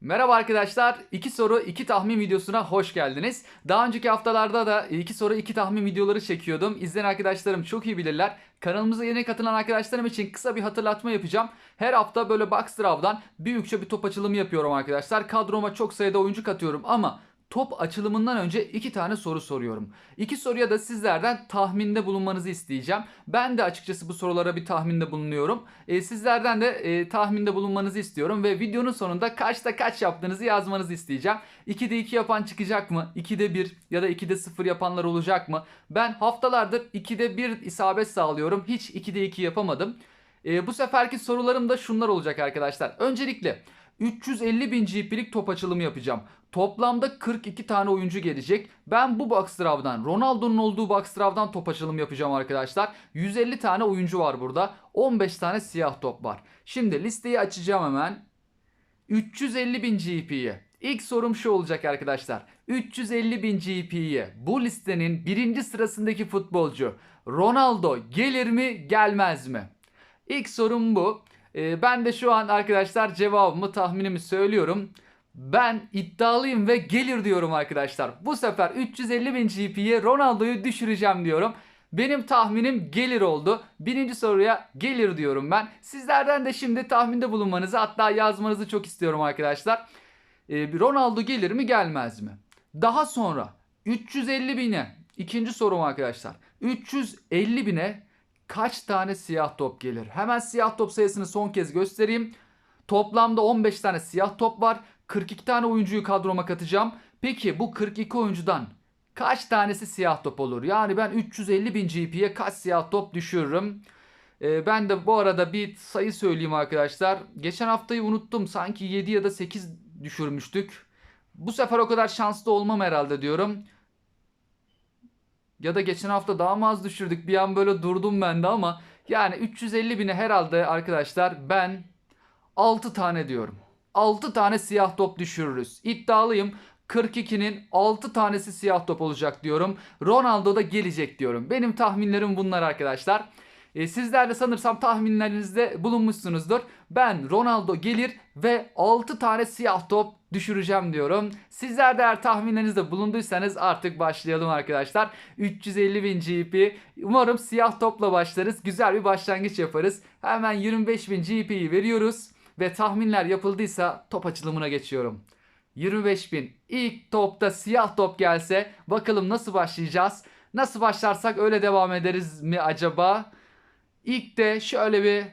Merhaba arkadaşlar. 2 soru 2 tahmin videosuna hoş geldiniz. Daha önceki haftalarda da 2 soru 2 tahmin videoları çekiyordum. İzleyen arkadaşlarım çok iyi bilirler. Kanalımıza yeni katılan arkadaşlarım için kısa bir hatırlatma yapacağım. Her hafta böyle box draw'dan büyükçe bir top açılımı yapıyorum arkadaşlar. Kadroma çok sayıda oyuncu katıyorum ama top açılımından önce iki tane soru soruyorum. İki soruya da sizlerden tahminde bulunmanızı isteyeceğim. Ben de açıkçası bu sorulara bir tahminde bulunuyorum. E, sizlerden de e, tahminde bulunmanızı istiyorum ve videonun sonunda kaçta kaç yaptığınızı yazmanızı isteyeceğim. 2'de 2 yapan çıkacak mı? 2'de 1 ya da 2'de 0 yapanlar olacak mı? Ben haftalardır 2'de 1 isabet sağlıyorum. Hiç 2'de 2 yapamadım. E, bu seferki sorularım da şunlar olacak arkadaşlar. Öncelikle 350 bin GP'lik top açılımı yapacağım. Toplamda 42 tane oyuncu gelecek. Ben bu box draw'dan Ronaldo'nun olduğu box draw'dan top açılımı yapacağım arkadaşlar. 150 tane oyuncu var burada. 15 tane siyah top var. Şimdi listeyi açacağım hemen. 350 bin GP'ye. İlk sorum şu olacak arkadaşlar. 350 bin GP'ye bu listenin birinci sırasındaki futbolcu Ronaldo gelir mi gelmez mi? İlk sorum bu. Ee, ben de şu an arkadaşlar cevabımı tahminimi söylüyorum. Ben iddialıyım ve gelir diyorum arkadaşlar. Bu sefer 350 bin GP'ye Ronaldo'yu düşüreceğim diyorum. Benim tahminim gelir oldu. Birinci soruya gelir diyorum ben. Sizlerden de şimdi tahminde bulunmanızı hatta yazmanızı çok istiyorum arkadaşlar. Ee, Ronaldo gelir mi gelmez mi? Daha sonra 350 bine ikinci sorum arkadaşlar. 350 bine kaç tane siyah top gelir? Hemen siyah top sayısını son kez göstereyim. Toplamda 15 tane siyah top var. 42 tane oyuncuyu kadroma katacağım. Peki bu 42 oyuncudan kaç tanesi siyah top olur? Yani ben 350 bin GP'ye kaç siyah top düşürürüm? Ee, ben de bu arada bir sayı söyleyeyim arkadaşlar. Geçen haftayı unuttum. Sanki 7 ya da 8 düşürmüştük. Bu sefer o kadar şanslı olmam herhalde diyorum. Ya da geçen hafta daha mı az düşürdük? Bir an böyle durdum ben de ama yani 350 bine herhalde arkadaşlar ben 6 tane diyorum. 6 tane siyah top düşürürüz. İddialıyım. 42'nin 6 tanesi siyah top olacak diyorum. Ronaldo da gelecek diyorum. Benim tahminlerim bunlar arkadaşlar. E, sizler de sanırsam tahminlerinizde bulunmuşsunuzdur. Ben Ronaldo gelir ve 6 tane siyah top düşüreceğim diyorum. Sizler de eğer tahminlerinizde bulunduysanız artık başlayalım arkadaşlar. 350 bin GP. Umarım siyah topla başlarız. Güzel bir başlangıç yaparız. Hemen 25 bin GP'yi veriyoruz. Ve tahminler yapıldıysa top açılımına geçiyorum. 25 bin. İlk topta siyah top gelse bakalım nasıl başlayacağız? Nasıl başlarsak öyle devam ederiz mi acaba? İlk de şöyle bir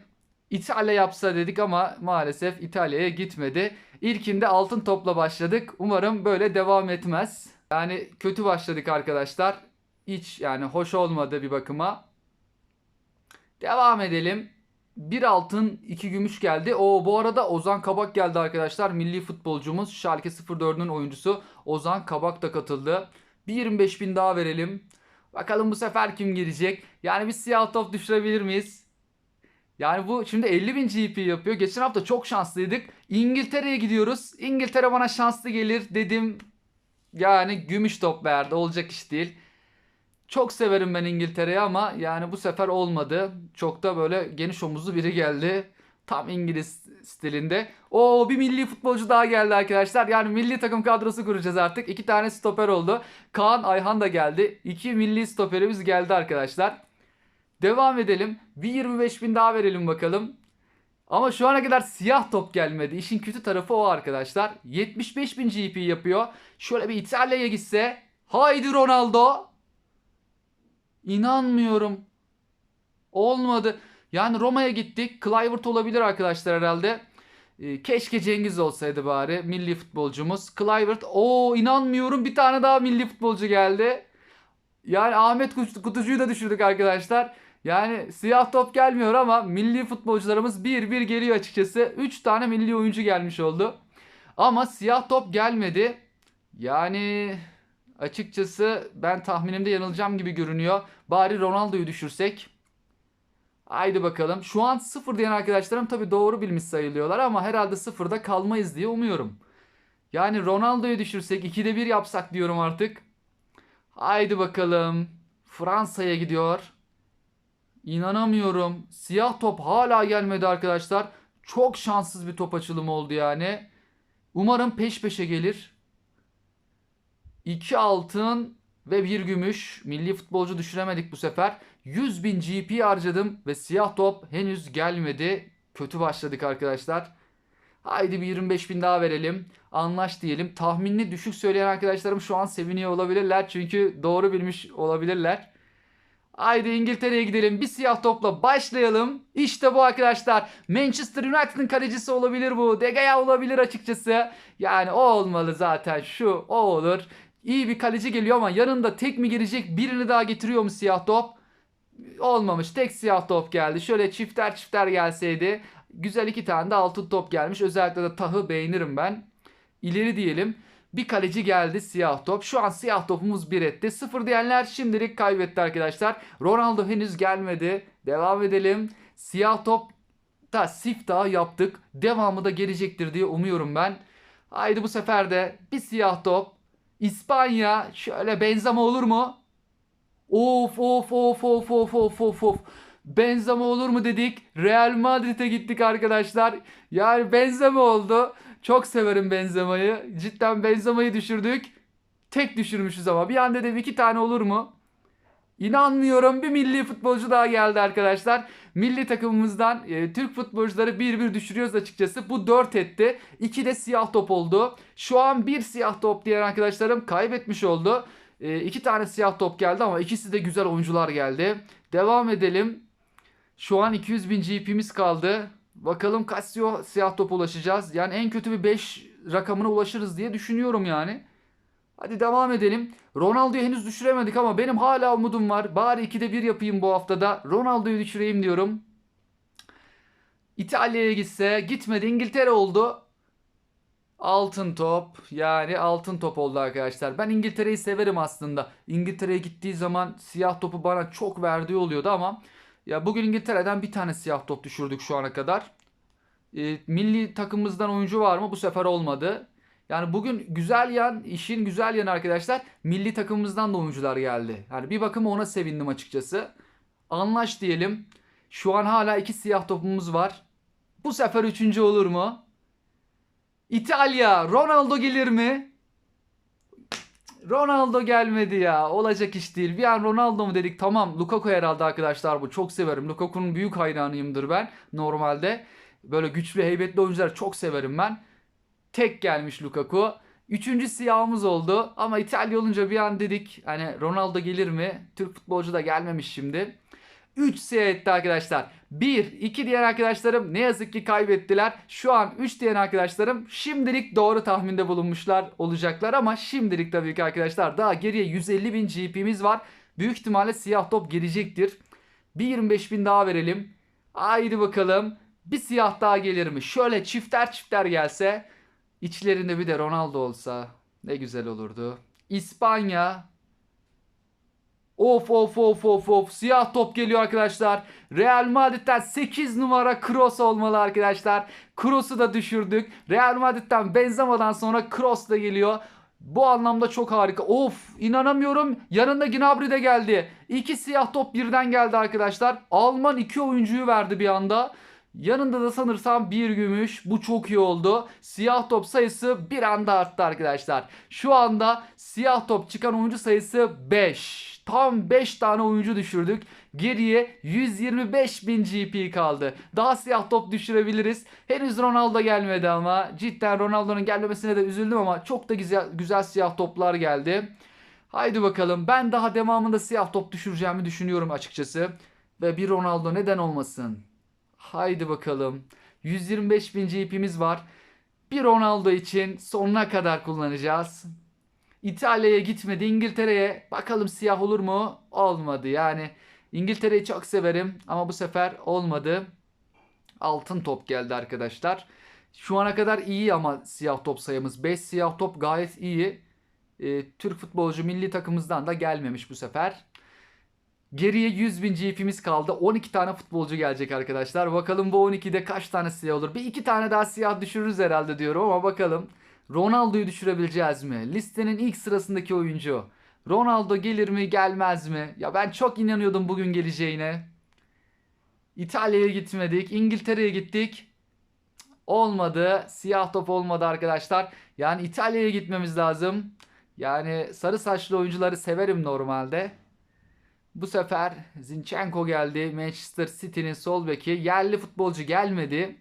İtalya yapsa dedik ama maalesef İtalya'ya gitmedi. İlkinde altın topla başladık. Umarım böyle devam etmez. Yani kötü başladık arkadaşlar. Hiç yani hoş olmadı bir bakıma. Devam edelim. Bir altın, iki gümüş geldi. O bu arada Ozan Kabak geldi arkadaşlar. Milli futbolcumuz. Schalke 04'ün oyuncusu. Ozan Kabak da katıldı. Bir 25 bin daha verelim. Bakalım bu sefer kim girecek? Yani bir siyah top düşürebilir miyiz? Yani bu şimdi 50 bin GP yapıyor. Geçen hafta çok şanslıydık. İngiltere'ye gidiyoruz. İngiltere bana şanslı gelir dedim. Yani gümüş top verdi. Olacak iş değil. Çok severim ben İngiltere'yi ama yani bu sefer olmadı. Çok da böyle geniş omuzlu biri geldi. Tam İngiliz stilinde. O bir milli futbolcu daha geldi arkadaşlar. Yani milli takım kadrosu kuracağız artık. İki tane stoper oldu. Kaan Ayhan da geldi. İki milli stoperimiz geldi arkadaşlar. Devam edelim. Bir 25 bin daha verelim bakalım. Ama şu ana kadar siyah top gelmedi. İşin kötü tarafı o arkadaşlar. 75 bin GP yapıyor. Şöyle bir İtalya'ya gitse. Haydi Ronaldo. İnanmıyorum. Olmadı. Yani Roma'ya gittik. Kluivert olabilir arkadaşlar herhalde. Ee, keşke Cengiz olsaydı bari. Milli futbolcumuz. Kluivert. Oo inanmıyorum. Bir tane daha milli futbolcu geldi. Yani Ahmet Kut- Kutucu'yu da düşürdük arkadaşlar. Yani siyah top gelmiyor ama milli futbolcularımız bir bir geliyor açıkçası. 3 tane milli oyuncu gelmiş oldu. Ama siyah top gelmedi. Yani açıkçası ben tahminimde yanılacağım gibi görünüyor. Bari Ronaldo'yu düşürsek. Haydi bakalım. Şu an sıfır diyen arkadaşlarım tabii doğru bilmiş sayılıyorlar ama herhalde sıfırda kalmayız diye umuyorum. Yani Ronaldo'yu düşürsek 2'de 1 yapsak diyorum artık. Haydi bakalım. Fransa'ya gidiyor. İnanamıyorum. Siyah top hala gelmedi arkadaşlar. Çok şanssız bir top açılımı oldu yani. Umarım peş peşe gelir. 2 altın ve bir gümüş. Milli futbolcu düşüremedik bu sefer. 100 bin GP harcadım ve siyah top henüz gelmedi. Kötü başladık arkadaşlar. Haydi bir 25 bin daha verelim. Anlaş diyelim. Tahminini düşük söyleyen arkadaşlarım şu an seviniyor olabilirler. Çünkü doğru bilmiş olabilirler. Haydi İngiltere'ye gidelim. Bir siyah topla başlayalım. İşte bu arkadaşlar. Manchester United'ın kalecisi olabilir bu. De Gea olabilir açıkçası. Yani o olmalı zaten. Şu o olur. İyi bir kaleci geliyor ama yanında tek mi girecek birini daha getiriyor mu siyah top? Olmamış. Tek siyah top geldi. Şöyle çifter çifter gelseydi. Güzel iki tane de altın top gelmiş. Özellikle de tahı beğenirim ben. İleri diyelim. Bir kaleci geldi siyah top. Şu an siyah topumuz bir etti. Sıfır diyenler şimdilik kaybetti arkadaşlar. Ronaldo henüz gelmedi. Devam edelim. Siyah top da siftah yaptık. Devamı da gelecektir diye umuyorum ben. Haydi bu sefer de bir siyah top. İspanya şöyle benzeme olur mu? Of of of of of of of of. Benzema olur mu dedik. Real Madrid'e gittik arkadaşlar. Yani Benzema oldu. Çok severim Benzema'yı. Cidden Benzema'yı düşürdük. Tek düşürmüşüz ama. Bir an dedim iki tane olur mu? İnanmıyorum bir milli futbolcu daha geldi arkadaşlar. Milli takımımızdan e, Türk futbolcuları bir bir düşürüyoruz açıkçası. Bu 4 etti. 2 de siyah top oldu. Şu an bir siyah top diyen arkadaşlarım kaybetmiş oldu. E, iki tane siyah top geldi ama ikisi de güzel oyuncular geldi. Devam edelim. Şu an 200 bin GP'miz kaldı. Bakalım siyah, siyah top ulaşacağız. Yani en kötü bir 5 rakamına ulaşırız diye düşünüyorum yani. Hadi devam edelim. Ronaldo'yu henüz düşüremedik ama benim hala umudum var. Bari 2'de 1 yapayım bu haftada. Ronaldo'yu düşüreyim diyorum. İtalya'ya gitse gitmedi. İngiltere oldu. Altın top. Yani altın top oldu arkadaşlar. Ben İngiltere'yi severim aslında. İngiltere'ye gittiği zaman siyah topu bana çok verdiği oluyordu ama ya bugün İngiltere'den bir tane siyah top düşürdük şu ana kadar. E, milli takımımızdan oyuncu var mı? Bu sefer olmadı. Yani bugün güzel yan, işin güzel yanı arkadaşlar milli takımımızdan da oyuncular geldi. Yani bir bakıma ona sevindim açıkçası. Anlaş diyelim. Şu an hala iki siyah topumuz var. Bu sefer üçüncü olur mu? İtalya, Ronaldo gelir mi? Ronaldo gelmedi ya. Olacak iş değil. Bir an Ronaldo mu dedik? Tamam. Lukaku herhalde arkadaşlar bu. Çok severim. Lukaku'nun büyük hayranıyımdır ben normalde. Böyle güçlü, heybetli oyuncuları çok severim ben. Tek gelmiş Lukaku. Üçüncü siyahımız oldu. Ama İtalya olunca bir an dedik hani Ronaldo gelir mi? Türk futbolcu da gelmemiş şimdi. 3 siyah etti arkadaşlar. 1, 2 diyen arkadaşlarım ne yazık ki kaybettiler. Şu an 3 diyen arkadaşlarım şimdilik doğru tahminde bulunmuşlar olacaklar ama şimdilik tabii ki arkadaşlar daha geriye 150 bin GP'miz var. Büyük ihtimalle siyah top gelecektir. Bir 25 bin daha verelim. Haydi bakalım. Bir siyah daha gelir mi? Şöyle çifter çifter gelse. içlerinde bir de Ronaldo olsa ne güzel olurdu. İspanya Of of of of of siyah top geliyor arkadaşlar. Real Madrid'den 8 numara Kroos olmalı arkadaşlar. Kroos'u da düşürdük. Real Madrid'den Benzema'dan sonra Kroos da geliyor. Bu anlamda çok harika. Of inanamıyorum. Yanında Gnabry de geldi. İki siyah top birden geldi arkadaşlar. Alman iki oyuncuyu verdi bir anda. Yanında da sanırsam bir gümüş. Bu çok iyi oldu. Siyah top sayısı bir anda arttı arkadaşlar. Şu anda siyah top çıkan oyuncu sayısı 5. Tam 5 tane oyuncu düşürdük. Geriye 125 bin GP kaldı. Daha siyah top düşürebiliriz. Henüz Ronaldo gelmedi ama. Cidden Ronaldo'nun gelmemesine de üzüldüm ama çok da güzel, güzel siyah toplar geldi. Haydi bakalım. Ben daha devamında siyah top düşüreceğimi düşünüyorum açıkçası. Ve bir Ronaldo neden olmasın? Haydi bakalım. 125 bin GP'miz var. Bir Ronaldo için sonuna kadar kullanacağız. İtalya'ya gitmedi. İngiltere'ye bakalım siyah olur mu? Olmadı. Yani İngiltere'yi çok severim ama bu sefer olmadı. Altın top geldi arkadaşlar. Şu ana kadar iyi ama siyah top sayımız. 5 siyah top gayet iyi. Ee, Türk futbolcu milli takımımızdan da gelmemiş bu sefer. Geriye 100 bin GP'miz kaldı. 12 tane futbolcu gelecek arkadaşlar. Bakalım bu 12'de kaç tane siyah olur. Bir iki tane daha siyah düşürürüz herhalde diyorum ama bakalım. Ronaldo'yu düşürebileceğiz mi? Listenin ilk sırasındaki oyuncu. Ronaldo gelir mi gelmez mi? Ya ben çok inanıyordum bugün geleceğine. İtalya'ya gitmedik. İngiltere'ye gittik. olmadı. Siyah top olmadı arkadaşlar. Yani İtalya'ya gitmemiz lazım. Yani sarı saçlı oyuncuları severim normalde. Bu sefer Zinchenko geldi. Manchester City'nin sol beki. Yerli futbolcu gelmedi.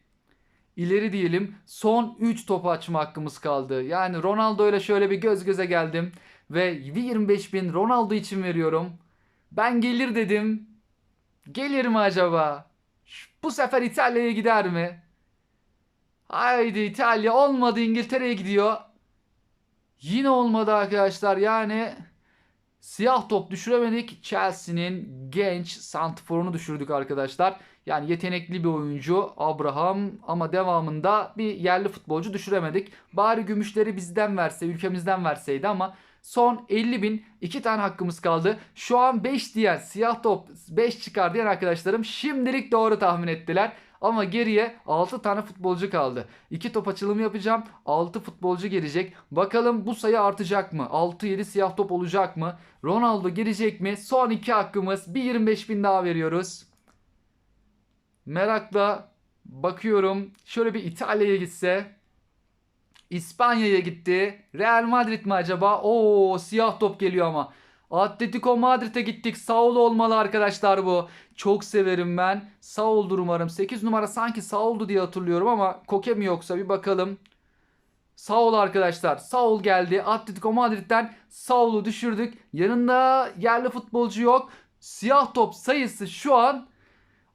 İleri diyelim. Son 3 top açma hakkımız kaldı. Yani Ronaldo ile şöyle bir göz göze geldim. Ve 25 bin Ronaldo için veriyorum. Ben gelir dedim. Gelir mi acaba? Bu sefer İtalya'ya gider mi? Haydi İtalya olmadı İngiltere'ye gidiyor. Yine olmadı arkadaşlar yani siyah top düşüremedik. Chelsea'nin genç santrforunu düşürdük arkadaşlar. Yani yetenekli bir oyuncu Abraham ama devamında bir yerli futbolcu düşüremedik. Bari gümüşleri bizden verse, ülkemizden verseydi ama son 50 bin iki tane hakkımız kaldı. Şu an 5 diyen siyah top 5 çıkar diyen arkadaşlarım şimdilik doğru tahmin ettiler. Ama geriye 6 tane futbolcu kaldı. 2 top açılımı yapacağım. 6 futbolcu gelecek. Bakalım bu sayı artacak mı? 6-7 siyah top olacak mı? Ronaldo gelecek mi? Son 2 hakkımız. Bir 25 bin daha veriyoruz. Merakla bakıyorum. Şöyle bir İtalya'ya gitse. İspanya'ya gitti. Real Madrid mi acaba? Oo siyah top geliyor ama. Atletico Madrid'e gittik. Saul olmalı arkadaşlar bu. Çok severim ben. Saul'dur umarım. 8 numara sanki Saul'du diye hatırlıyorum ama Koke mi yoksa bir bakalım. Saul arkadaşlar. Saul geldi. Atletico Madrid'den Saul'u düşürdük. Yanında yerli futbolcu yok. Siyah top sayısı şu an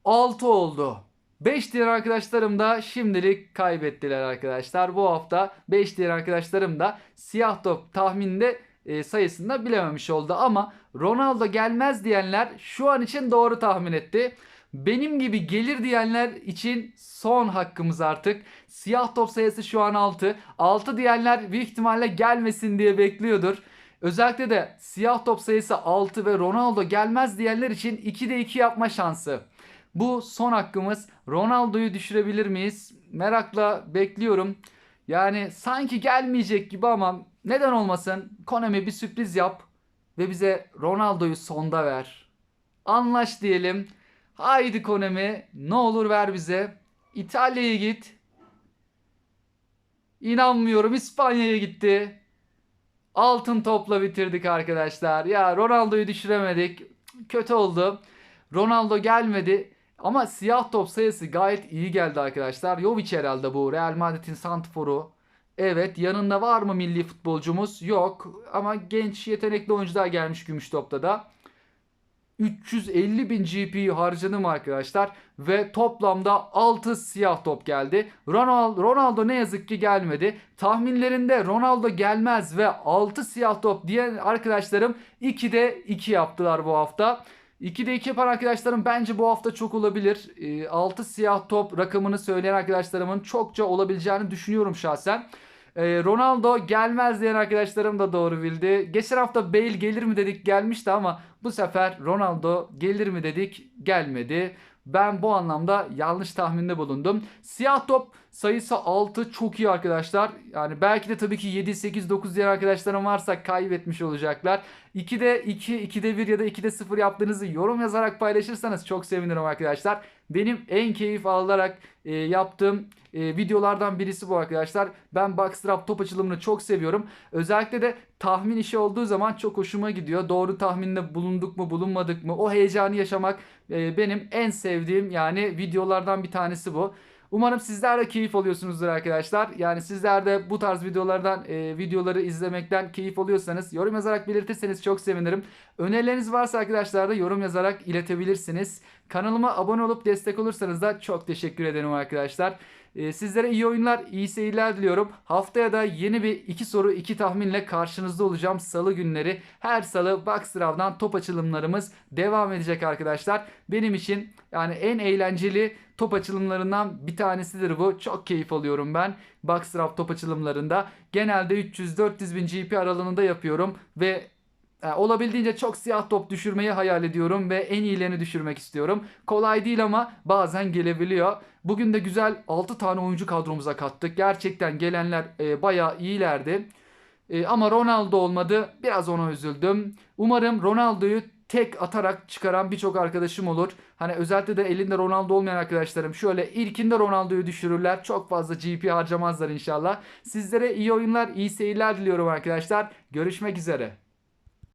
6 oldu. 5 diğer arkadaşlarım da şimdilik kaybettiler arkadaşlar. Bu hafta 5 diğer arkadaşlarım da siyah top tahminde e, sayısında bilememiş oldu. Ama Ronaldo gelmez diyenler şu an için doğru tahmin etti. Benim gibi gelir diyenler için son hakkımız artık. Siyah top sayısı şu an 6. 6 diyenler büyük ihtimalle gelmesin diye bekliyordur. Özellikle de siyah top sayısı 6 ve Ronaldo gelmez diyenler için 2'de 2 yapma şansı. Bu son hakkımız. Ronaldo'yu düşürebilir miyiz? Merakla bekliyorum. Yani sanki gelmeyecek gibi ama neden olmasın? Konami bir sürpriz yap ve bize Ronaldo'yu sonda ver. Anlaş diyelim. Haydi Konami ne olur ver bize. İtalya'ya git. İnanmıyorum İspanya'ya gitti. Altın topla bitirdik arkadaşlar. Ya Ronaldo'yu düşüremedik. Kötü oldu. Ronaldo gelmedi. Ama siyah top sayısı gayet iyi geldi arkadaşlar. Jovic herhalde bu. Real Madrid'in santrforu. Evet yanında var mı milli futbolcumuz? Yok. Ama genç yetenekli oyuncular gelmiş gümüş topta da. 350 bin GP harcadım arkadaşlar. Ve toplamda 6 siyah top geldi. Ronaldo, Ronaldo ne yazık ki gelmedi. Tahminlerinde Ronaldo gelmez ve 6 siyah top diyen arkadaşlarım 2'de 2 yaptılar bu hafta. 2'de 2 yapan arkadaşlarım bence bu hafta çok olabilir. 6 siyah top rakamını söyleyen arkadaşlarımın çokça olabileceğini düşünüyorum şahsen. Ee, Ronaldo gelmez diyen arkadaşlarım da doğru bildi. Geçen hafta Bale gelir mi dedik gelmişti ama bu sefer Ronaldo gelir mi dedik gelmedi. Ben bu anlamda yanlış tahminde bulundum. Siyah top sayısı 6 çok iyi arkadaşlar. Yani belki de tabii ki 7, 8, 9 diğer arkadaşlarım varsa kaybetmiş olacaklar. 2'de 2, 2'de 1 ya da 2'de 0 yaptığınızı yorum yazarak paylaşırsanız çok sevinirim arkadaşlar. Benim en keyif alarak e, yaptığım e, videolardan birisi bu arkadaşlar. Ben Boxtrap top açılımını çok seviyorum. Özellikle de tahmin işi olduğu zaman çok hoşuma gidiyor. Doğru tahminde bulunduk mu bulunmadık mı o heyecanı yaşamak e, benim en sevdiğim yani videolardan bir tanesi bu. Umarım sizler de keyif alıyorsunuzdur arkadaşlar. Yani sizler de bu tarz videolardan e, videoları izlemekten keyif alıyorsanız yorum yazarak belirtirseniz çok sevinirim. Önerileriniz varsa arkadaşlar da yorum yazarak iletebilirsiniz. Kanalıma abone olup destek olursanız da çok teşekkür ederim arkadaşlar. E, sizlere iyi oyunlar, iyi seyirler diliyorum. Haftaya da yeni bir iki soru, iki tahminle karşınızda olacağım. Salı günleri her salı Boxdraw'dan top açılımlarımız devam edecek arkadaşlar. Benim için yani en eğlenceli top açılımlarından bir tanesidir bu. Çok keyif alıyorum ben Boxdraft top açılımlarında. Genelde 300-400 bin GP aralığında yapıyorum ve yani olabildiğince çok siyah top düşürmeyi hayal ediyorum ve en iyilerini düşürmek istiyorum. Kolay değil ama bazen gelebiliyor. Bugün de güzel 6 tane oyuncu kadromuza kattık. Gerçekten gelenler e, bayağı iyilerdi. E, ama Ronaldo olmadı. Biraz ona üzüldüm. Umarım Ronaldo'yu tek atarak çıkaran birçok arkadaşım olur. Hani özellikle de elinde Ronaldo olmayan arkadaşlarım şöyle ilkinde Ronaldo'yu düşürürler. Çok fazla GP harcamazlar inşallah. Sizlere iyi oyunlar, iyi seyirler diliyorum arkadaşlar. Görüşmek üzere.